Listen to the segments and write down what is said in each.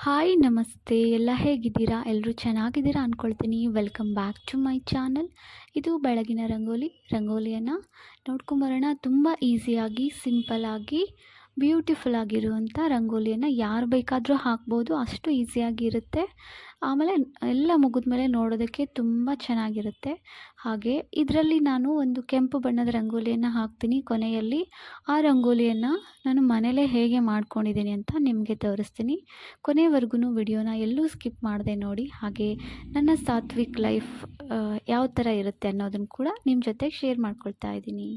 Hi ನಮಸ್ತೆ. ಎಲ್ಲ ಹೇಗಿದ್ದೀರಾ? ಎಲ್ಲರೂ ಚೆನ್ನಾಗಿದ್ದೀರಾ ಅಂದ್ಕೊಳ್ತೀನಿ welcome back to my channel ಇದು ಬೆಳಗಿನ ರಂಗೋಲಿ. ರಂಗೋಲಿಯನ್ನು ನೋಡ್ಕೊಂಬರೋಣ. ತುಂಬ ಈಸಿಯಾಗಿ ಸಿಂಪಲ್ಲಾಗಿ ಬ್ಯೂಟಿಫುಲ್ ಆಗಿರುವಂಥ ರಂಗೋಲಿಯನ್ನು ಯಾರು ಬೇಕಾದರೂ ಹಾಕ್ಬೋದು. ಅಷ್ಟು ಈಸಿಯಾಗಿರುತ್ತೆ. ಆಮೇಲೆ ಎಲ್ಲ ಮುಗಿದ ಮೇಲೆ ನೋಡೋದಕ್ಕೆ ತುಂಬ ಚೆನ್ನಾಗಿರುತ್ತೆ. ಹಾಗೆ ಇದರಲ್ಲಿ ನಾನು ಒಂದು ಕೆಂಪು ಬಣ್ಣದ ರಂಗೋಲಿಯನ್ನು ಹಾಕ್ತೀನಿ ಕೊನೆಯಲ್ಲಿ. ಆ ರಂಗೋಲಿಯನ್ನು ನಾನು ಮನೇಲೇ ಹೇಗೆ ಮಾಡ್ಕೊಂಡಿದ್ದೀನಿ ಅಂತ ನಿಮಗೆ ತೋರಿಸ್ತೀನಿ. ಕೊನೆವರೆಗೂ ವಿಡಿಯೋನ ಎಲ್ಲೂ ಸ್ಕಿಪ್ ಮಾಡದೆ ನೋಡಿ. ಹಾಗೆ ನನ್ನ ಸಾತ್ವಿಕ್ ಲೈಫ್ ಯಾವ ಥರ ಇರುತ್ತೆ ಅನ್ನೋದನ್ನು ಕೂಡ ನಿಮ್ಮ ಜೊತೆಗೆ ಶೇರ್ ಮಾಡ್ಕೊಳ್ತಾ ಇದ್ದೀನಿ.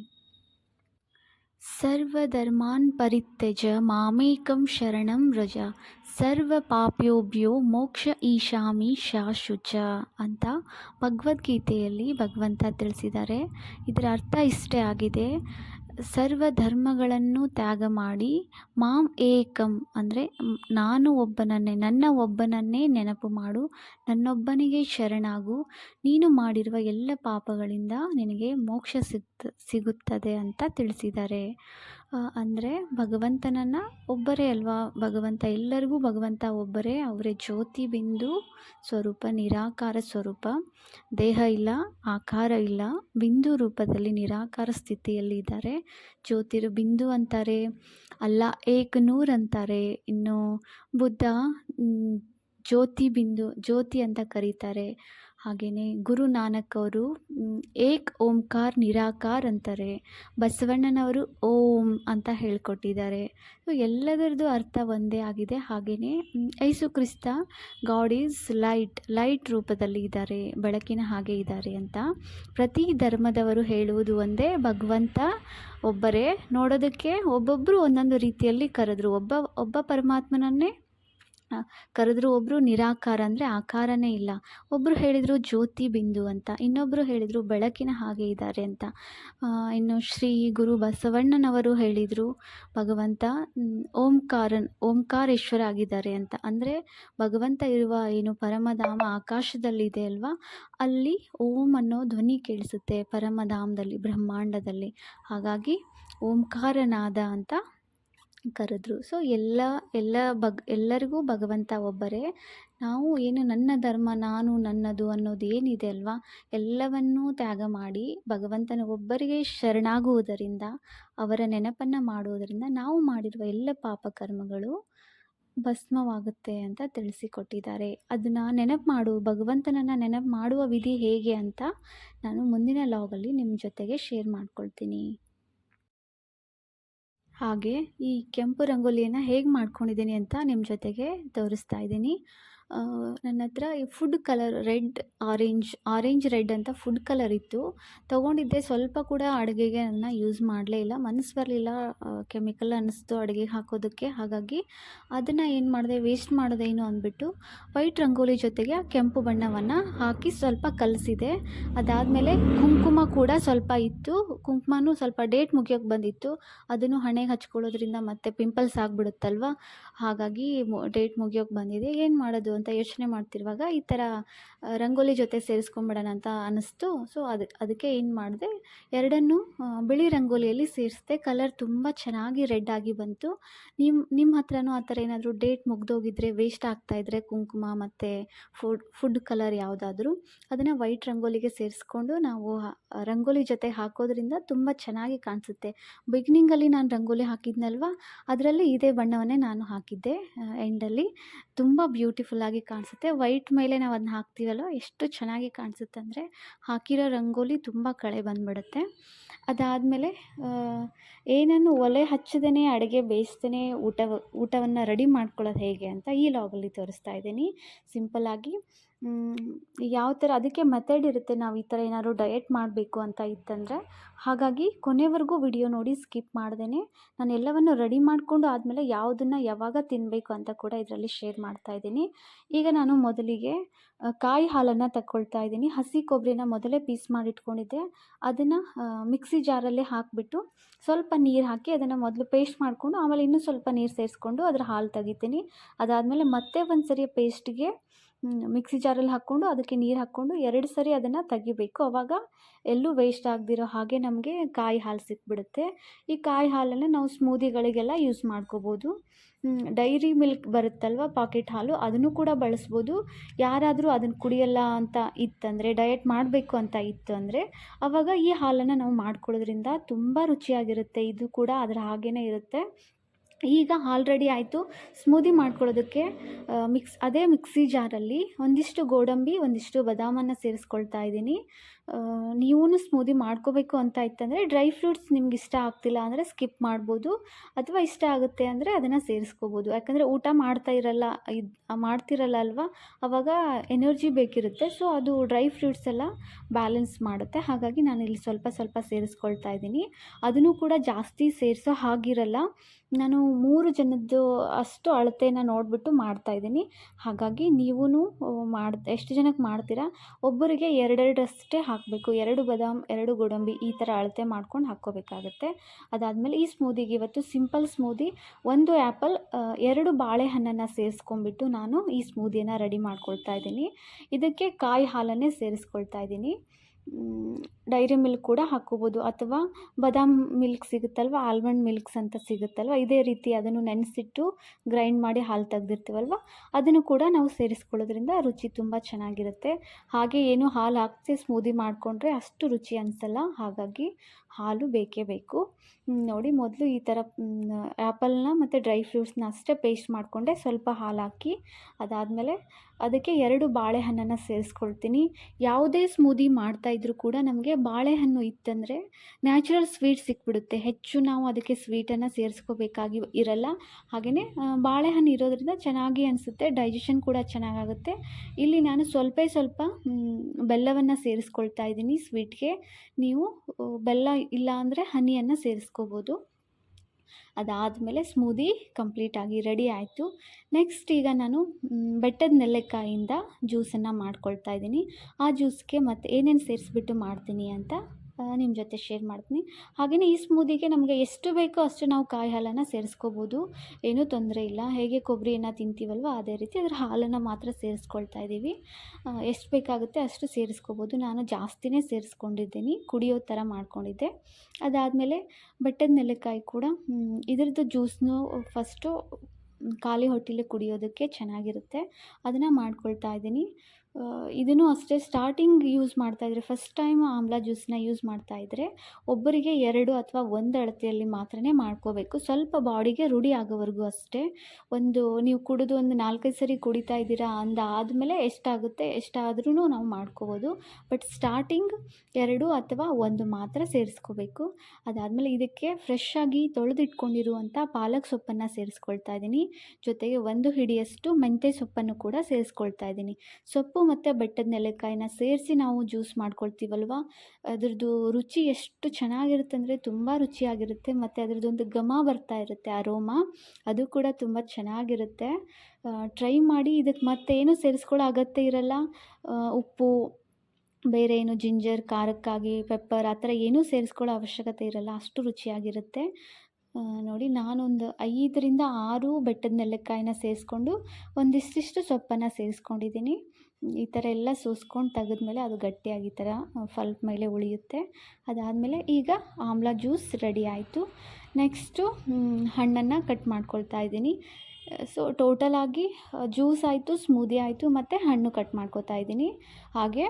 ಸರ್ವಧರ್ಮಾನ್ ಪರಿತ್ಯಜ, ಮಾಮೇಕಂ ಶರಣಂ ವ್ರಜ ಸರ್ವ ಪಾಪ್ಯೋಭ್ಯೋ ಮೋಕ್ಷ ಈಶಾಮಿ ಶಾಶುಚ ಅಂತ ಭಗವದ್ಗೀತೆಯಲ್ಲಿ ಭಗವಂತ ತಿಳಿಸಿದ್ದಾರೆ. ಇದರ ಅರ್ಥ ಇಷ್ಟೇ ಆಗಿದೆ. ಸರ್ವ ಧರ್ಮಗಳನ್ನು ತ್ಯಾಗ ಮಾಡಿ ಮಾಂ ಏಕಂ ಅಂದರೆ, ನಾನು ಒಬ್ಬನನ್ನೇ, ನನ್ನ ಒಬ್ಬನನ್ನೇ ನೆನಪು ಮಾಡು ನನ್ನೊಬ್ಬನಿಗೆ ಶರಣಾಗು, ನೀನು ಮಾಡಿರುವ ಎಲ್ಲ ಪಾಪಗಳಿಂದ ನಿನಗೆ ಮೋಕ್ಷ ಸಿಗ್ತ ಸಿಗುತ್ತದೆ ಅಂತ ತಿಳಿಸಿದ್ದಾರೆ. ಅಂದರೆ ಭಗವಂತನನ್ನು ಒಬ್ಬರೇ ಅಲ್ವಾ? ಭಗವಂತ ಎಲ್ಲರಿಗೂ ಭಗವಂತ ಒಬ್ಬರೇ. ಅವರೇ ಜ್ಯೋತಿ, ಬಿಂದು, ಸ್ವರೂಪ, ನಿರಾಕಾರ ಸ್ವರೂಪ. ದೇಹ ಇಲ್ಲ, ಆಕಾರ ಇಲ್ಲ. ಬಿಂದು ರೂಪದಲ್ಲಿ ನಿರಾಕಾರ ಸ್ಥಿತಿಯಲ್ಲಿ ಇದ್ದಾರೆ. ಜ್ಯೋತಿರು ಬಿಂದು ಅಂತಾರೆ, ಅಲ್ಲ ಏಕ್ ನೂರ್ ಅಂತಾರೆ. ಇನ್ನು ಬುದ್ಧ ಜ್ಯೋತಿ ಬಿಂದು, ಜ್ಯೋತಿ ಅಂತ ಕರೀತಾರೆ. ಹಾಗೆಯೇ ಗುರು ನಾನಕ್ ಅವರು ಏಕ್ ಓಂಕಾರ್ ನಿರಾಕಾರ್ ಅಂತಾರೆ. ಬಸವಣ್ಣನವರು ಓಂ ಅಂತ ಹೇಳ್ಕೊಟ್ಟಿದ್ದಾರೆ. ಎಲ್ಲದರದ್ದು ಅರ್ಥ ಒಂದೇ ಆಗಿದೆ. ಹಾಗೆಯೇ Yesu Krista God is light light ರೂಪದಲ್ಲಿ ಇದ್ದಾರೆ, ಬೆಳಕಿನ ಹಾಗೆ ಇದ್ದಾರೆ ಅಂತ. ಪ್ರತಿ ಧರ್ಮದವರು ಹೇಳುವುದು ಒಂದೇ, ಭಗವಂತ ಒಬ್ಬರೇ. ನೋಡೋದಕ್ಕೆ ಒಬ್ಬೊಬ್ಬರು ಒಂದೊಂದು ರೀತಿಯಲ್ಲಿ ಕರೆದ್ರು. ಒಬ್ಬ ಒಬ್ಬ ಪರಮಾತ್ಮನನ್ನೇ ಕರೆದ್ರು ಒಬ್ಬರು ನಿರಾಕಾರ ಅಂದರೆ ಆಕಾರನೇ ಇಲ್ಲ. ಒಬ್ಬರು ಹೇಳಿದರು ಜ್ಯೋತಿ ಬಿಂದು ಅಂತ ಇನ್ನೊಬ್ಬರು ಹೇಳಿದರು ಬೆಳಕಿನ ಹಾಗೆ ಇದ್ದಾರೆ ಅಂತ. ಇನ್ನು ಶ್ರೀ ಗುರು ಬಸವಣ್ಣನವರು ಹೇಳಿದರು, ಭಗವಂತ ಓಂಕಾರನ್ ಓಂಕಾರೇಶ್ವರ ಆಗಿದ್ದಾರೆ ಅಂತ. ಅಂದರೆ ಭಗವಂತ ಇರುವ ಏನು ಪರಮಧಾಮ ಆಕಾಶದಲ್ಲಿದೆ ಅಲ್ವಾ? ಅಲ್ಲಿ ಓಂ ಅನ್ನೋ ಧ್ವನಿ ಕೇಳಿಸುತ್ತೆ ಪರಮಧಾಮದಲ್ಲಿ, ಬ್ರಹ್ಮಾಂಡದಲ್ಲಿ. ಹಾಗಾಗಿ ಓಂಕಾರನಾದ ಅಂತ ಕರೆದ್ರು. ಸೊ ಎಲ್ಲ ಎಲ್ಲ ಬಗ್ ಎಲ್ಲರಿಗೂ ಭಗವಂತ ಒಬ್ಬರೇ. ನಾವು ಏನು ನನ್ನ ಧರ್ಮ, ನಾನು ನನ್ನದು ಅನ್ನೋದು ಏನಿದೆ ಅಲ್ವಾ? ಎಲ್ಲವನ್ನೂ ತ್ಯಾಗ ಮಾಡಿ ಭಗವಂತನ ಒಬ್ಬರಿಗೆ ಶರಣಾಗುವುದರಿಂದ, ಅವರ ನೆನಪನ್ನು ಮಾಡುವುದರಿಂದ ನಾವು ಮಾಡಿರುವ ಎಲ್ಲ ಪಾಪ ಕರ್ಮಗಳು ಭಸ್ಮವಾಗುತ್ತೆ ಅಂತ ತಿಳಿಸಿಕೊಟ್ಟಿದ್ದಾರೆ. ಅದನ್ನು ನೆನಪು ಮಾಡು, ಭಗವಂತನನ್ನು ನೆನಪು ಮಾಡುವ ವಿಧಿ ಹೇಗೆ ಅಂತ ನಾನು ಮುಂದಿನ ಲಾಗಲ್ಲಿ ನಿಮ್ಮ ಜೊತೆಗೆ ಶೇರ್ ಮಾಡ್ಕೊಳ್ತೀನಿ. ಹಾಗೆ ಈ ಕೆಂಪು ರಂಗೋಲಿಯನ್ನು ಹೇಗೆ ಮಾಡ್ಕೊಂಡಿದ್ದೀನಿ ಅಂತ ನಿಮ್ಮ ಜೊತೆಗೆ ತೋರಿಸ್ತಾ ಇದ್ದೀನಿ. ನನ್ನ ಹತ್ರ ಈ food colour red orange orange red ಅಂತ ಫುಡ್ ಕಲರ್ ಇತ್ತು. ತೊಗೊಂಡಿದ್ದೆ, ಸ್ವಲ್ಪ ಕೂಡ ಅಡುಗೆಗೆ ನನ್ನ ಯೂಸ್ ಮಾಡಲೇ ಇಲ್ಲ. ಮನಸ್ಸು ಬರಲಿಲ್ಲ ಕೆಮಿಕಲ್ ಅನ್ನಿಸ್ತು ಅಡುಗೆಗೆ ಹಾಕೋದಕ್ಕೆ. ಹಾಗಾಗಿ ಅದನ್ನು ಏನು ಮಾಡಿದೆ ವೇಸ್ಟ್ ಮಾಡೋದೇನು ಅಂದ್ಬಿಟ್ಟು ವೈಟ್ ರಂಗೋಲಿ ಜೊತೆಗೆ ಕೆಂಪು ಬಣ್ಣವನ್ನು ಹಾಕಿ ಸ್ವಲ್ಪ ಕಲಸಿದೆ. ಅದಾದಮೇಲೆ ಕುಂಕುಮ ಕೂಡ ಸ್ವಲ್ಪ ಇತ್ತು. ಕುಂಕುಮನೂ ಸ್ವಲ್ಪ ಡೇಟ್ ಮುಗಿಯೋಕ್ಕೆ ಬಂದಿತ್ತು. ಅದನ್ನು ಹಣೆಗೆ ಹಚ್ಕೊಳ್ಳೋದ್ರಿಂದ ಮತ್ತೆ ಪಿಂಪಲ್ಸ್ ಆಗಿಬಿಡುತ್ತಲ್ವ? ಹಾಗಾಗಿ ಡೇಟ್ ಮುಗಿಯೋಕ್ಕೆ ಬಂದಿದೆ. ಏನು ಮಾಡೋದು ಅಂತ ಯೋಚನೆ ಮಾಡ್ತಿರುವಾಗ ಈ ಥರ ರಂಗೋಲಿ ಜೊತೆ ಸೇರಿಸ್ಕೊಂಬಿಡೋಣ ಅಂತ ಅನ್ನಿಸ್ತು. ಸೊ ಅದು, ಅದಕ್ಕೆ ಏನು ಮಾಡಿದೆ, ಎರಡನ್ನೂ ಬಿಳಿ ರಂಗೋಲಿಯಲ್ಲಿ ಸೇರಿಸಿದೆ. ಕಲರ್ ತುಂಬ ಚೆನ್ನಾಗಿ ರೆಡ್ ಆಗಿ ಬಂತು. ನಿಮ್ಮ ನಿಮ್ಮ ಹತ್ರನೂ ಆ ಥರ ಏನಾದರೂ ಡೇಟ್ ಮುಗ್ದೋಗಿದ್ರೆ ವೇಸ್ಟ್ ಆಗ್ತಾಯಿದ್ರೆ ಕುಂಕುಮ ಮತ್ತು ಫುಡ್ ಫುಡ್ ಕಲರ್ ಯಾವುದಾದ್ರೂ, ಅದನ್ನು ವೈಟ್ ರಂಗೋಲಿಗೆ ಸೇರಿಸ್ಕೊಂಡು ನಾವು ರಂಗೋಲಿ ಜೊತೆ ಹಾಕೋದ್ರಿಂದ ತುಂಬ ಚೆನ್ನಾಗಿ ಕಾಣಿಸುತ್ತೆ. ಬಿಗ್ನಿಂಗಲ್ಲಿ ನಾನು ರಂಗೋಲಿ ಹಾಕಿದ್ನಲ್ವ, ಅದರಲ್ಲಿ ಇದೇ ಬಣ್ಣವನ್ನೇ ನಾನು ಹಾಕಿದ್ದೆ ಎಂಡಲ್ಲಿ ತುಂಬ ಬ್ಯೂಟಿಫುಲ್ಲಾಗಿ ಕಾಣಿಸುತ್ತೆ. ವೈಟ್ ಮೇಲೆ ನಾವು ಅದನ್ನ ಹಾಕ್ತೀವಲ್ಲ ಎಷ್ಟು ಚೆನ್ನಾಗಿ ಕಾಣಿಸುತ್ತೆ ಅಂದರೆ ಹಾಕಿರೋ ರಂಗೋಲಿ ತುಂಬ ಕಳೆ ಬಂದುಬಿಡುತ್ತೆ. ಅದಾದಮೇಲೆ ಏನನ್ನು ಒಲೆ ಹಚ್ಚದೇ ಅಡುಗೆ ಬೇಯಿಸ್ದೇ ಊಟ ಊಟವನ್ನು ರೆಡಿ ಮಾಡ್ಕೊಳ್ಳೋದು ಹೇಗೆ ಅಂತ ಈ ಲಾಗಲ್ಲಿ ತೋರಿಸ್ತಾ ಇದ್ದೀನಿ. ಸಿಂಪಲ್ಲಾಗಿ ಯಾವ ಥರ ಅದಕ್ಕೆ ಮೆಥಡ್ ಇರುತ್ತೆ ನಾವು ಈ ಥರ ಏನಾದ್ರು ಡಯೆಟ್ ಮಾಡಬೇಕು ಅಂತ ಇತ್ತಂದರೆ, ಹಾಗಾಗಿ ಕೊನೆವರೆಗೂ ವಿಡಿಯೋ ನೋಡಿ ಸ್ಕಿಪ್ ಮಾಡ್ದೇ ನಾನು ಎಲ್ಲವನ್ನು ರೆಡಿ ಮಾಡಿಕೊಂಡು ಆದಮೇಲೆ ಯಾವುದನ್ನು ಯಾವಾಗ ತಿನ್ನಬೇಕು ಅಂತ ಕೂಡ ಇದರಲ್ಲಿ ಶೇರ್ ಮಾಡ್ತಾ ಇದ್ದೀನಿ. ಈಗ ನಾನು ಮೊದಲಿಗೆ ಕಾಯಿ ಹಾಲನ್ನು ತಗೊಳ್ತಾ ಇದ್ದೀನಿ. ಹಸಿ ಕೊಬ್ಬರಿನ ಮೊದಲೇ ಪೀಸ್ ಮಾಡಿಟ್ಕೊಂಡಿದ್ದೆ. ಅದನ್ನು ಮಿಕ್ಸಿ ಜಾರಲ್ಲೇ ಹಾಕಿಬಿಟ್ಟು ಸ್ವಲ್ಪ ನೀರು ಹಾಕಿ ಅದನ್ನು ಮೊದಲು ಪೇಸ್ಟ್ ಮಾಡಿಕೊಂಡು ಆಮೇಲೆ ಇನ್ನೂ ಸ್ವಲ್ಪ ನೀರು ಸೇರಿಸ್ಕೊಂಡು ಅದರ ಹಾಲು ತೆಗಿತೀನಿ. ಅದಾದಮೇಲೆ ಮತ್ತೆ ಒಂದು ಸರಿ ಪೇಸ್ಟಿಗೆ ಮಿಕ್ಸಿ ಜಾರಲ್ಲಿ ಹಾಕ್ಕೊಂಡು ಅದಕ್ಕೆ ನೀರು ಹಾಕ್ಕೊಂಡು ಎರಡು ಸರಿ ಅದನ್ನು ತೆಗಿಬೇಕು. ಅವಾಗ ಎಲ್ಲೂ ವೇಸ್ಟ್ ಆಗದಿರೋ ಹಾಗೆ ನಮಗೆ ಕಾಯಿ ಹಾಲು ಸಿಕ್ಬಿಡುತ್ತೆ. ಈ ಕಾಯಿ ಹಾಲನ್ನು ನಾವು ಸ್ಮೂದಿಗಳಿಗೆಲ್ಲ ಯೂಸ್ ಮಾಡ್ಕೋಬೋದು. ಡೈರಿ ಮಿಲ್ಕ್ ಬರುತ್ತಲ್ವ ಪಾಕೆಟ್ ಹಾಲು, ಅದನ್ನು ಕೂಡ ಬಳಸ್ಬೋದು. ಯಾರಾದರೂ ಅದನ್ನು ಕುಡಿಯಲ್ಲ ಅಂತ ಇತ್ತಂದರೆ ಡಯಟ್ ಮಾಡಬೇಕು ಅಂತ ಇತ್ತು ಅಂದರೆ ಆವಾಗ ಈ ಹಾಲನ್ನು ನಾವು ಮಾಡ್ಕೊಳ್ಳೋದ್ರಿಂದ ತುಂಬ ರುಚಿಯಾಗಿರುತ್ತೆ. ಇದು ಕೂಡ ಅದರ ಹಾಗೇ ಇರುತ್ತೆ. ಈಗ ಆಲ್ರೆಡಿ ರೆಡಿ ಆಯಿತು. ಸ್ಮೂದಿ ಮಾಡ್ಕೊಳ್ಳೋದಕ್ಕೆ ಮಿಕ್ಸ್ ಅದೇ ಮಿಕ್ಸಿ ಜಾರಲ್ಲಿ ಒಂದಿಷ್ಟು ಗೋಡಂಬಿ, ಒಂದಿಷ್ಟು ಬದಾಮನ್ನು ಸೇರಿಸ್ಕೊಳ್ತಾ ಇದ್ದೀನಿ. ನೀವೂ ಸ್ಮೂದಿ ಮಾಡ್ಕೋಬೇಕು ಅಂತ ಇತ್ತಂದರೆ ಡ್ರೈ ಫ್ರೂಟ್ಸ್ ನಿಮ್ಗೆ ಇಷ್ಟ ಆಗ್ತಿಲ್ಲ ಅಂದರೆ ಸ್ಕಿಪ್ ಮಾಡ್ಬೋದು ಅಥವಾ ಇಷ್ಟ ಆಗುತ್ತೆ ಅಂದರೆ ಅದನ್ನು ಸೇರಿಸ್ಕೋಬೋದು. ಯಾಕಂದರೆ ಊಟ ಮಾಡ್ತಾ ಇರಲ್ಲ, ಇದು ಮಾಡ್ತಿರಲ್ಲ ಅಲ್ವಾ? ಆವಾಗ ಎನರ್ಜಿ ಬೇಕಿರುತ್ತೆ. ಸೊ ಅದು ಡ್ರೈ ಫ್ರೂಟ್ಸ್ ಎಲ್ಲ ಬ್ಯಾಲೆನ್ಸ್ ಮಾಡುತ್ತೆ. ಹಾಗಾಗಿ ನಾನು ಇಲ್ಲಿ ಸ್ವಲ್ಪ ಸ್ವಲ್ಪ ಸೇರಿಸ್ಕೊಳ್ತಾ ಇದ್ದೀನಿ. ಅದನ್ನು ಕೂಡ ಜಾಸ್ತಿ ಸೇರಿಸೋ ಹಾಗಿರಲ್ಲ. ನಾನು ಮೂರು ಜನದ್ದು ಅಷ್ಟು ಅಳತೆನ ನೋಡಿಬಿಟ್ಟು ಮಾಡ್ತಾಯಿದ್ದೀನಿ ಹಾಗಾಗಿ ನೀವೂ ಮಾಡ್, ಎಷ್ಟು ಜನಕ್ಕೆ ಮಾಡ್ತೀರಾ? ಒಬ್ಬರಿಗೆ ಎರಡೆರಡಷ್ಟೇ ಹಾಕಬೇಕು. ಎರಡು ಬದಾಮ್, ಎರಡು ಗೋಡಂಬಿ ಈ ಥರ ಅಳತೆ ಮಾಡ್ಕೊಂಡು ಹಾಕ್ಕೋಬೇಕಾಗತ್ತೆ. ಅದಾದಮೇಲೆ ಈ ಸ್ಮೂದಿಗೆ ಇವತ್ತು ಸಿಂಪಲ್ ಸ್ಮೂದಿ, ಒಂದು ಆ್ಯಪಲ್ ಎರಡು ಬಾಳೆಹಣ್ಣನ್ನು ಸೇರಿಸ್ಕೊಂಡ್ಬಿಟ್ಟು ನಾನು ಈ ಸ್ಮೂದಿಯನ್ನು ರೆಡಿ ಮಾಡ್ಕೊಳ್ತಾ ಇದ್ದೀನಿ. ಇದಕ್ಕೆ ಕಾಯಿ ಹಾಲನ್ನೇ ಸೇರಿಸ್ಕೊಳ್ತಾ ಇದ್ದೀನಿ. ಡೈರಿ ಮಿಲ್ಕ್ ಕೂಡ ಹಾಕ್ಕೋಬೋದು. ಅಥವಾ ಬಾದಾಮ್ ಮಿಲ್ಕ್ ಸಿಗುತ್ತಲ್ವ? ಆಲ್ಮಂಡ್ ಮಿಲ್ಕ್ಸ್ ಅಂತ ಸಿಗುತ್ತಲ್ವ? ಇದೇ ರೀತಿ ಅದನ್ನು ನೆನೆಸಿಟ್ಟು ಗ್ರೈಂಡ್ ಮಾಡಿ ಹಾಲು ತೆಗೆದಿರ್ತೀವಲ್ವ? ಅದನ್ನು ಕೂಡ ನಾವು ಸೇರಿಸ್ಕೊಳ್ಳೋದ್ರಿಂದ ರುಚಿ ತುಂಬ ಚೆನ್ನಾಗಿರುತ್ತೆ. ಹಾಗೆ ಏನು ಹಾಲು ಹಾಕದೆ ಸ್ಮೂದಿ ಮಾಡಿಕೊಂಡ್ರೆ ಅಷ್ಟು ರುಚಿ ಅನಿಸಲ್ಲ. ಹಾಗಾಗಿ ಹಾಲು ಬೇಕೇ ಬೇಕು. ನೋಡಿ ಮೊದಲು ಈ ಥರ ಆ್ಯಪಲ್ನ ಮತ್ತು ಡ್ರೈ ಫ್ರೂಟ್ಸ್ನ ಅಷ್ಟೇ ಪೇಸ್ಟ್ ಮಾಡಿಕೊಂಡೆ. ಸ್ವಲ್ಪ ಹಾಲು ಹಾಕಿ ಅದಾದಮೇಲೆ ಅದಕ್ಕೆ ಎರಡು ಬಾಳೆಹಣ್ಣನ್ನು ಸೇರಿಸ್ಕೊಳ್ತೀನಿ. ಯಾವುದೇ ಸ್ಮೂದಿ ಮಾಡ್ತಾಯಿದ್ರು ಕೂಡ ನಮಗೆ ಬಾಳೆಹಣ್ಣು ಇತ್ತಂದರೆ ನ್ಯಾಚುರಲ್ ಸ್ವೀಟ್ ಸಿಕ್ಬಿಡುತ್ತೆ. ಹೆಚ್ಚು ನಾವು ಅದಕ್ಕೆ ಸ್ವೀಟನ್ನು ಸೇರಿಸ್ಕೋಬೇಕಾಗಿ ಇರಲ್ಲ. ಹಾಗೆಯೇ ಬಾಳೆಹಣ್ಣು ಇರೋದ್ರಿಂದ ಚೆನ್ನಾಗಿ ಅನಿಸುತ್ತೆ. ಡೈಜೆಷನ್ ಕೂಡ ಚೆನ್ನಾಗಾಗುತ್ತೆ. ಇಲ್ಲಿ ನಾನು ಸ್ವಲ್ಪ ಸ್ವಲ್ಪ ಬೆಲ್ಲವನ್ನು ಸೇರಿಸ್ಕೊಳ್ತಾ ಇದ್ದೀನಿ ಸ್ವೀಟ್ಗೆ. ನೀವು ಬೆಲ್ಲ ಇಲ್ಲ ಅಂದರೆ ಹನಿಯನ್ನು ಸೇರಿಸ್ಕೋಬೋದು. ಅದಾದಮೇಲೆ ಸ್ಮೂದಿ ಕಂಪ್ಲೀಟಾಗಿ ರೆಡಿ ಆಯಿತು. ನೆಕ್ಸ್ಟ್ ಈಗ ನಾನು ಬೆಟ್ಟದ ನೆಲ್ಲಿಕಾಯಿಂದ ಜ್ಯೂಸನ್ನು ಮಾಡ್ಕೊಳ್ತಾ ಇದ್ದೀನಿ. ಆ ಜ್ಯೂಸ್ಗೆ ಮತ್ತೆ ಏನೇನು ಸೇರಿಸ್ಬಿಟ್ಟು ಮಾಡ್ತೀನಿ ಅಂತ ನಿಮ್ಮ ಜೊತೆ ಶೇರ್ ಮಾಡ್ತೀನಿ. ಹಾಗೆಯೇ ಈ ಸ್ಮೂದಿಗೆ ನಮಗೆ ಎಷ್ಟು ಬೇಕೋ ಅಷ್ಟು ನಾವು ಕಾಯಿ ಹಾಲನ್ನು ಸೇರಿಸ್ಕೋಬೋದು. ಏನೂ ತೊಂದರೆ ಇಲ್ಲ. ಹೇಗೆ ಕೊಬ್ಬರಿಯನ್ನು ತಿಂತೀವಲ್ವ ಅದೇ ರೀತಿ ಅದರ ಹಾಲನ್ನು ಮಾತ್ರ ಸೇರಿಸ್ಕೊಳ್ತಾ ಇದ್ದೀವಿ. ಎಷ್ಟು ಬೇಕಾಗುತ್ತೆ ಅಷ್ಟು ಸೇರಿಸ್ಕೋಬೋದು. ನಾನು ಜಾಸ್ತಿನೇ ಸೇರಿಸ್ಕೊಂಡಿದ್ದೀನಿ. ಕುಡಿಯೋ ಥರ ಮಾಡ್ಕೊಂಡಿದ್ದೆ. ಅದಾದಮೇಲೆ ಬೆಟ್ಟದ ನೆಲ್ಲಿಕಾಯಿ ಕೂಡ ಇದ್ರದ್ದು ಜ್ಯೂಸ್ನು ಫಸ್ಟು ಖಾಲಿ ಹೊಟ್ಟೆಲಿ ಕುಡಿಯೋದಕ್ಕೆ ಚೆನ್ನಾಗಿರುತ್ತೆ. ಅದನ್ನು ಮಾಡ್ಕೊಳ್ತಾ ಇದ್ದೀನಿ. ಇದನ್ನು ಅಷ್ಟೇ ಸ್ಟಾರ್ಟಿಂಗ್ ಯೂಸ್ ಮಾಡ್ತಾಯಿದ್ರೆ ಫಸ್ಟ್ ಟೈಮ್ ಆಮ್ಲ ಜ್ಯೂಸನ್ನ ಯೂಸ್ ಮಾಡ್ತಾಯಿದ್ರೆ ಒಬ್ಬರಿಗೆ ಎರಡು ಅಥವಾ ಒಂದು ಅಳತೆಯಲ್ಲಿ ಮಾತ್ರನೇ ಮಾಡ್ಕೋಬೇಕು. ಸ್ವಲ್ಪ ಬಾಡಿಗೆ ರೂಢಿ ಆಗೋವರೆಗೂ ಅಷ್ಟೇ. ಒಂದು, ನೀವು ಕುಡಿದು ಒಂದು ನಾಲ್ಕೈದು ಸರಿ ಕುಡಿತಾ ಇದ್ದೀರಾ ಅಂದಾದಮೇಲೆ ಎಷ್ಟಾಗುತ್ತೆ ಎಷ್ಟಾದ್ರೂ ನಾವು ಮಾಡ್ಕೋಬೋದು. ಬಟ್ ಸ್ಟಾರ್ಟಿಂಗ್ ಎರಡು ಅಥವಾ ಒಂದು ಮಾತ್ರ ಸೇರಿಸ್ಕೋಬೇಕು. ಅದಾದಮೇಲೆ ಇದಕ್ಕೆ ಫ್ರೆಶ್ ಆಗಿ ತೊಳೆದಿಟ್ಕೊಂಡಿರುವಂಥ ಪಾಲಕ್ ಸೊಪ್ಪನ್ನು ಸೇರಿಸ್ಕೊಳ್ತಾ ಇದ್ದೀನಿ. ಜೊತೆಗೆ ಒಂದು ಹಿಡಿಯಷ್ಟು ಮೆಂತ್ಯ ಸೊಪ್ಪನ್ನು ಕೂಡ ಸೇರಿಸ್ಕೊಳ್ತಾ ಇದ್ದೀನಿ. ಸೊಪ್ಪು ಮತ್ತು ಬೆಟ್ಟದ ನೆಲೆಕಾಯಿನ ಸೇರಿಸಿ ನಾವು ಜ್ಯೂಸ್ ಮಾಡ್ಕೊಳ್ತೀವಲ್ವ? ಅದ್ರದ್ದು ರುಚಿ ಎಷ್ಟು ಚೆನ್ನಾಗಿರುತ್ತೆ ಅಂದರೆ ತುಂಬ ರುಚಿಯಾಗಿರುತ್ತೆ, ಮತ್ತು ಅದರದ್ದೊಂದು ಘಮ ಬರ್ತಾ ಇರುತ್ತೆ, ಅರೋಮ. ಅದು ಕೂಡ ತುಂಬ ಚೆನ್ನಾಗಿರುತ್ತೆ. ಟ್ರೈ ಮಾಡಿ ಇದಕ್ಕೆ ಮತ್ತೇನು ಸೇರಿಸ್ಕೊಳ್ಳೋ ಅಗತ್ಯ ಇರಲ್ಲ. ಉಪ್ಪು, ಬೇರೆ ಏನು ಜಿಂಜರ್, ಖಾರಕ್ಕಾಗಿ, ಪೆಪ್ಪರ್, ಆ ಥರ ಏನೂ ಸೇರಿಸ್ಕೊಳ್ಳೋ ಅವಶ್ಯಕತೆ ಇರಲ್ಲ. ಅಷ್ಟು ರುಚಿಯಾಗಿರುತ್ತೆ. ನೋಡಿ, ನಾನೊಂದು ಐದರಿಂದ ಆರು ಬೆಟ್ಟದ ನೆಲ್ಲಿಕಾಯಿನ ಸೇರಿಸ್ಕೊಂಡು ಒಂದಿಷ್ಟಿಷ್ಟು ಸೊಪ್ಪನ್ನು ಸೇರಿಸ್ಕೊಂಡಿದ್ದೀನಿ ಈ ಥರ ಎಲ್ಲ ಸೋಸ್ಕೊಂಡು ತೆಗೆದ್ಮೇಲೆ ಅದು ಗಟ್ಟಿಯಾಗಿ ಈ ಥರ ಫಲ್ಪ್ ಮೇಲೆ ಉಳಿಯುತ್ತೆ. ಅದಾದಮೇಲೆ ಈಗ ಆಮ್ಲ ಜ್ಯೂಸ್ ರೆಡಿ ಆಯಿತು. ನೆಕ್ಸ್ಟು ಹಣ್ಣನ್ನು ಕಟ್ ಮಾಡ್ಕೊಳ್ತಾ ಇದ್ದೀನಿ. ಸೊ ಆಗಿ ಜ್ಯೂಸ್ ಆಯಿತು ಸ್ಮೂದಿ ಆಯಿತು, ಮತ್ತು ಹಣ್ಣು ಕಟ್ ಮಾಡ್ಕೋತಾ ಇದ್ದೀನಿ. ಹಾಗೆ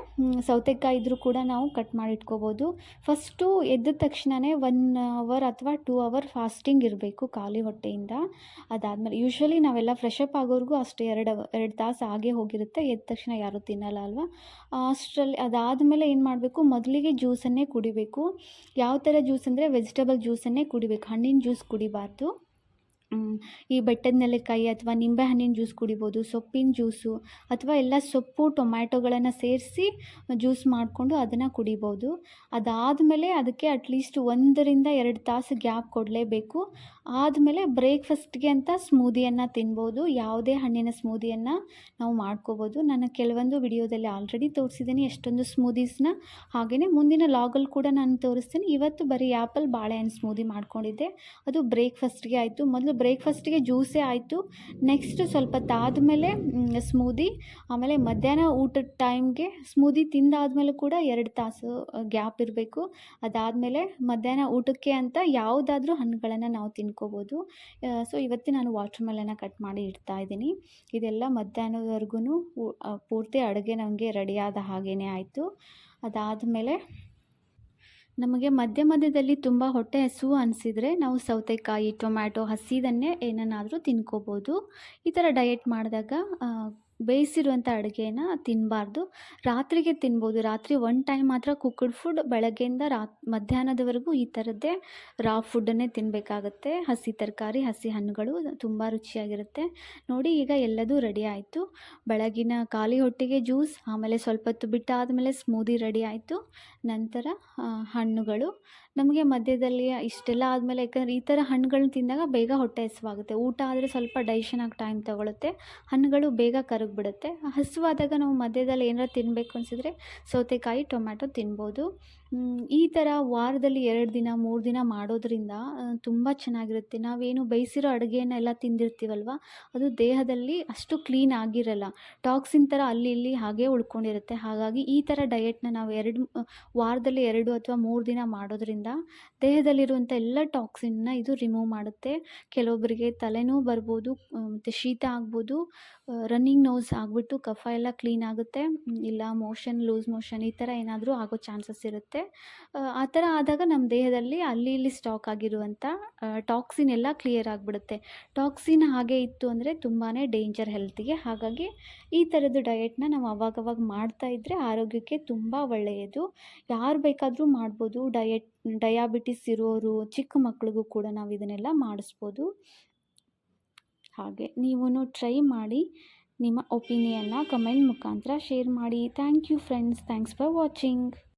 ಸೌತೆಕಾಯಿ ಇದ್ದರೂ ಕೂಡ ನಾವು ಕಟ್ ಮಾಡಿ ಇಟ್ಕೋಬೋದು. ಫಸ್ಟು ಎದ್ದ ತಕ್ಷಣವೇ ಒನ್ ಅವರ್ ಅಥವಾ ಟೂ ಅವರ್ ಫಾಸ್ಟಿಂಗ್ ಇರಬೇಕು ಖಾಲಿ ಹೊಟ್ಟೆಯಿಂದ. ಅದಾದಮೇಲೆ ಯೂಶ್ವಲಿ ನಾವೆಲ್ಲ ಫ್ರೆಶ್ ಅಪ್ ಆಗೋವರೆಗೂ ಅಷ್ಟು ಎರಡು ಎರಡು ತಾಸು ಹಾಗೆ ಹೋಗಿರುತ್ತೆ. ಎದ್ದ ತಕ್ಷಣ ಯಾರೂ ತಿನ್ನಲ್ಲ ಅಲ್ವಾ? ಅಷ್ಟರಲ್ಲಿ ಅದಾದಮೇಲೆ ಏನು ಮಾಡಬೇಕು? ಮೊದಲಿಗೆ ಜ್ಯೂಸನ್ನೇ ಕುಡಿಬೇಕು. ಯಾವ ಥರ ಜ್ಯೂಸ್ ಅಂದರೆ ವೆಜಿಟೇಬಲ್ ಜ್ಯೂಸನ್ನೇ ಕುಡಿಬೇಕು. ಹಣ್ಣಿನ ಜ್ಯೂಸ್ ಕುಡಿಬಾರ್ದು. ಈ ಬೆಟ್ಟದ ನೆಲ್ಲಿಕಾಯಿ ಅಥವಾ ನಿಂಬೆ ಹಣ್ಣಿನ ಜ್ಯೂಸ್ ಕುಡಿಬೋದು, ಸೊಪ್ಪಿನ ಜ್ಯೂಸು ಅಥವಾ ಎಲ್ಲ ಸೊಪ್ಪು, ಟೊಮ್ಯಾಟೊಗಳನ್ನು ಸೇರಿಸಿ ಜ್ಯೂಸ್ ಮಾಡಿಕೊಂಡು ಅದನ್ನು ಕುಡಿಬೋದು. ಅದಾದಮೇಲೆ ಅದಕ್ಕೆ ಅಟ್ಲೀಸ್ಟ್ ಒಂದರಿಂದ ಎರಡು ತಾಸು ಗ್ಯಾಪ್ ಕೊಡಲೇಬೇಕು. ಆದಮೇಲೆ ಬ್ರೇಕ್ಫಾಸ್ಟ್ಗೆ ಅಂತ ಸ್ಮೂದಿಯನ್ನು ತಿನ್ಬೋದು. ಯಾವುದೇ ಹಣ್ಣಿನ ಸ್ಮೂದಿಯನ್ನು ನಾವು ಮಾಡ್ಕೋಬೋದು. ನಾನು ಕೆಲವೊಂದು ವಿಡಿಯೋದಲ್ಲಿ ಆಲ್ರೆಡಿ ತೋರಿಸಿದ್ದೀನಿ ಎಷ್ಟೊಂದು ಸ್ಮೂದೀಸ್ನ. ಹಾಗೆಯೇ ಮುಂದಿನ ಲಾಗಲ್ಲಿ ಕೂಡ ನಾನು ತೋರಿಸ್ತೀನಿ. ಇವತ್ತು ಬರೀ ಆ್ಯಪಲ್ ಬಾಳೆಹಣ್ಣು ಸ್ಮೂದಿ ಮಾಡ್ಕೊಂಡಿದ್ದೆ. ಅದು ಬ್ರೇಕ್ಫಾಸ್ಟ್ಗೆ ಆಯಿತು. ಮೊದಲು ಬ್ರೇಕ್ಫಾಸ್ಟಿಗೆ ಜ್ಯೂಸೇ ಆಯಿತು. ನೆಕ್ಸ್ಟ್ ಸ್ವಲ್ಪ ತಾದಮೇಲೆ ಸ್ಮೂದಿ, ಆಮೇಲೆ ಮಧ್ಯಾಹ್ನ ಊಟದ ಟೈಮ್ಗೆ ಸ್ಮೂದಿ ತಿಂದಾದಮೇಲೆ ಕೂಡ ಎರಡು ತಾಸು ಗ್ಯಾಪ್ ಇರಬೇಕು. ಅದಾದಮೇಲೆ ಮಧ್ಯಾಹ್ನ ಊಟಕ್ಕೆ ಅಂತ ಯಾವುದಾದ್ರೂ ಹಣ್ಣುಗಳನ್ನು ನಾವು ತಿನ್ಕೋಬೋದು. ಸೊ ಇವತ್ತು ನಾನು ವಾಟರ್ ಮೆಲನ್ನ ಕಟ್ ಮಾಡಿ ಇಡ್ತಾ ಇದ್ದೀನಿ. ಇದೆಲ್ಲ ಮಧ್ಯಾಹ್ನದವರೆಗೂ ಪೂರ್ತಿ ಅಡುಗೆ ನಮಗೆ ರೆಡಿಯಾದ ಹಾಗೇ ಆಯಿತು. ಅದಾದಮೇಲೆ ನಮಗೆ ಮಧ್ಯ ಮಧ್ಯದಲ್ಲಿ ತುಂಬ ಹೊಟ್ಟೆ ಹಸಿವು ಅನಿಸಿದರೆ ನಾವು ಸೌತೆಕಾಯಿ, ಟೊಮ್ಯಾಟೊ, ಹಸಿದನ್ನೇ ಏನನ್ನಾದರೂ ತಿನ್ಕೋಬೋದು. ಈ ಥರ ಡಯೆಟ್ ಮಾಡಿದಾಗ ಬೇಯಿಸಿರುವಂಥ ಅಡುಗೆನ ತಿನ್ನಬಾರ್ದು ರಾತ್ರಿಗೆ ತಿನ್ಬೋದು. ರಾತ್ರಿ ಒನ್ ಟೈಮ್ ಮಾತ್ರ ಕುಕ್ಕಡ್ ಫುಡ್ ಬೆಳಗ್ಗೆಯಿಂದ ರಾತ್ ಮಧ್ಯಾಹ್ನದವರೆಗೂ ಈ ಥರದ್ದೇ ರಾ ಫುಡ್ಡನ್ನೇ ತಿನ್ನಬೇಕಾಗತ್ತೆ ಹಸಿ ತರಕಾರಿ, ಹಸಿ ಹಣ್ಣುಗಳು ತುಂಬ ರುಚಿಯಾಗಿರುತ್ತೆ. ನೋಡಿ, ಈಗ ಎಲ್ಲದೂ ರೆಡಿ ಆಯಿತು. ಬೆಳಗಿನ ಖಾಲಿ ಹೊಟ್ಟೆಗೆ ಜ್ಯೂಸ್ ಆಮೇಲೆ ಸ್ವಲ್ಪ ಹೊತ್ತು ಬಿಟ್ಟಾದಮೇಲೆ ಸ್ಮೂದಿ ರೆಡಿ ಆಯಿತು. ನಂತರ ಹಣ್ಣುಗಳು. ನಮಗೆ ಮಧ್ಯದಲ್ಲಿ ಇಷ್ಟೆಲ್ಲ ಆದಮೇಲೆ ಯಾಕಂದರೆ ಈ ಥರ ಹಣ್ಣುಗಳನ್ನ ತಿಂದಾಗ ಬೇಗ ಹೊಟ್ಟೆ ಹಸುವಾಗುತ್ತೆ. ಊಟ ಆದರೆ ಸ್ವಲ್ಪ ಡೈಜೆಷನ್ ಆಗಿ ಟೈಮ್ ತೊಗೊಳುತ್ತೆ. ಹಣ್ಣುಗಳು ಬೇಗ ಕರಗಿಬಿಡುತ್ತೆ. ಹಸುವಾದಾಗ ನಾವು ಮಧ್ಯದಲ್ಲಿ ಏನಾರು ತಿನ್ನಬೇಕು ಅನಿಸಿದ್ರೆ ಸೌತೆಕಾಯಿ, ಟೊಮ್ಯಾಟೊ ತಿನ್ಬೋದು. ಈ ಥರ ವಾರದಲ್ಲಿ ಎರಡು ದಿನ, ಮೂರು ದಿನ ಮಾಡೋದ್ರಿಂದ ತುಂಬ ಚೆನ್ನಾಗಿರುತ್ತೆ. ನಾವೇನು ಬೇಯಿಸಿರೋ ಎಲ್ಲ ತಿಂದಿರ್ತೀವಲ್ವ? ಅದು ದೇಹದಲ್ಲಿ ಅಷ್ಟು ಕ್ಲೀನ್ ಆಗಿರಲ್ಲ. ಟಾಕ್ಸಿನ್ ಥರ ಅಲ್ಲಿ ಇಲ್ಲಿ ಹಾಗೆ ಉಳ್ಕೊಂಡಿರುತ್ತೆ. ಹಾಗಾಗಿ ಈ ಥರ ಡಯೆಟ್ನ ನಾವು ಎರಡು, ವಾರದಲ್ಲಿ ಎರಡು ಅಥವಾ ಮೂರು ದಿನ ಮಾಡೋದ್ರಿಂದ ದೇಹದಲ್ಲಿರುವಂಥ ಎಲ್ಲ ಟಾಕ್ಸಿನ್ನ ಇದು ರಿಮೂವ್ ಮಾಡುತ್ತೆ. ಕೆಲವೊಬ್ಬರಿಗೆ ತಲೆನೋವು ಬರ್ಬೋದು ಮತ್ತು ಶೀತ ಆಗ್ಬೋದು ರನ್ನಿಂಗ್ ನೋಸ್ ಆಗಿಬಿಟ್ಟು ಕಫ ಎಲ್ಲ ಕ್ಲೀನ್ ಆಗುತ್ತೆ. ಇಲ್ಲ ಮೋಷನ್ ಲೂಸ್ ಮೋಷನ್ ಈ ಥರ ಏನಾದರೂ ಆಗೋ ಚಾನ್ಸಸ್ ಇರುತ್ತೆ. ಆ ಥರ ಆದಾಗ ನಮ್ಮ ದೇಹದಲ್ಲಿ ಅಲ್ಲಿ ಇಲ್ಲಿ ಸ್ಟಾಕ್ ಆಗಿರುವಂಥ ಟಾಕ್ಸಿನ್ ಎಲ್ಲ ಕ್ಲಿಯರ್ ಆಗಿಬಿಡುತ್ತೆ. ಟಾಕ್ಸಿನ್ ಹಾಗೆ ಇತ್ತು ಅಂದರೆ ತುಂಬಾ ಡೇಂಜರ್ ಹೆಲ್ತಿಗೆ ಹಾಗಾಗಿ ಈ ಥರದ್ದು ಡಯೆಟ್ನ ನಾವು ಅವಾಗವಾಗ ಮಾಡ್ತಾ ಇದ್ದರೆ ಆರೋಗ್ಯಕ್ಕೆ ತುಂಬ ಒಳ್ಳೆಯದು. ಯಾರು ಬೇಕಾದರೂ ಮಾಡ್ಬೋದು. ಡಯೆಟ್ ಡಯಾಬಿಟಿಸ್ ಇರೋರು, ಚಿಕ್ಕ ಮಕ್ಳಿಗೂ ಕೂಡ ನಾವು ಇದನ್ನೆಲ್ಲ ಮಾಡಿಸ್ಬೋದು. ಹಾಗೆ ನೀವು ಟ್ರೈ ಮಾಡಿ ನಿಮ್ಮ ಒಪಿನಿಯನ್ನ ಕಮೆಂಟ್ ಮುಖಾಂತರ ಶೇರ್ ಮಾಡಿ. Thank you friends thanks for watching